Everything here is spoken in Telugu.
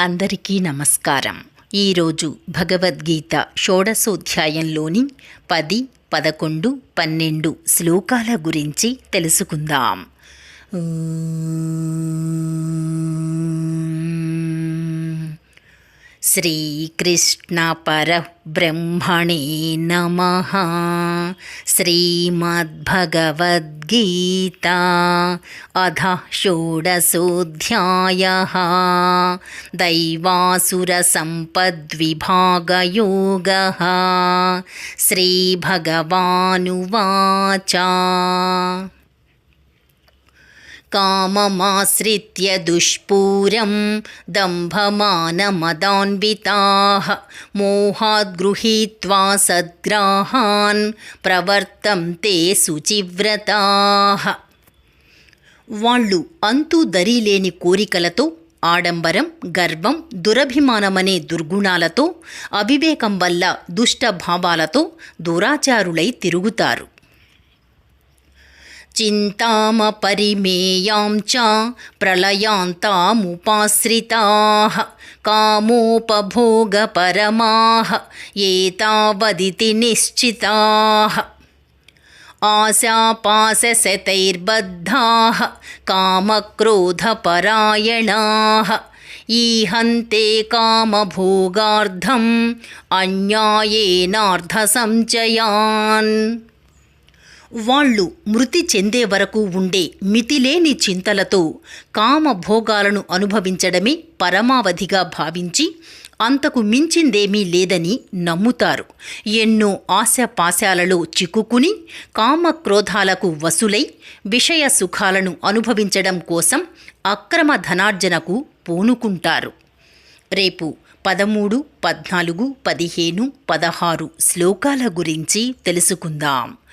అందరికీ నమస్కారం. ఈరోజు భగవద్గీత షోడశోధ్యాయంలోని పది పదకొండు పన్నెండు శ్లోకాల గురించి తెలుసుకుందాం. श्रीकृष्णपरब्रह्मणे नमः। श्रीमद्भगवद्गीता अधः षोडशोऽध्यायः। दैवासुरसम्पद्विभागयोगः। श्रीभगवानुवाच। काममाश्रित्य दुष्पूरं दम्भमानमदान्विताः मोहाद् गृहीत्वा सद्ग्राहान् प्रवर्तन्ते శుచివ్రతాः వాళ్ళు అంతు దరిలేని కోరికలతో ఆడంబరం గర్వం దురభిమానమనే దుర్గుణాలతో అవివేకం వల్ల దుష్ట భావాలతో దురాచారులై తిరుగుతారు चिन्तामपरिमेयां च प्रलयान्तामुपाश्रिताः कामोपभोगपरमाः एतावदिति निश्चिताः। आशापाशशतैर्बद्धाः कामक्रोधपरायणाः ईहन्ते कामभोगार्धम् अन्यायेनार्धसञ्चयान् వాళ్ళు మృతి చెందే వరకు ఉండే మితిలేని చింతలతో కామభోగాలను అనుభవించడమే పరమావధిగా భావించి అంతకు మించిందేమీ లేదని నమ్ముతారు. ఎన్నో ఆశపాశాలలో చిక్కుకుని కామక్రోధాలకు వసులై విషయ సుఖాలను అనుభవించడం కోసం అక్రమ ధనార్జనకు పూనుకుంటారు. రేపు పదమూడు పద్నాలుగు పదిహేను పదహారు శ్లోకాల గురించి తెలుసుకుందాం.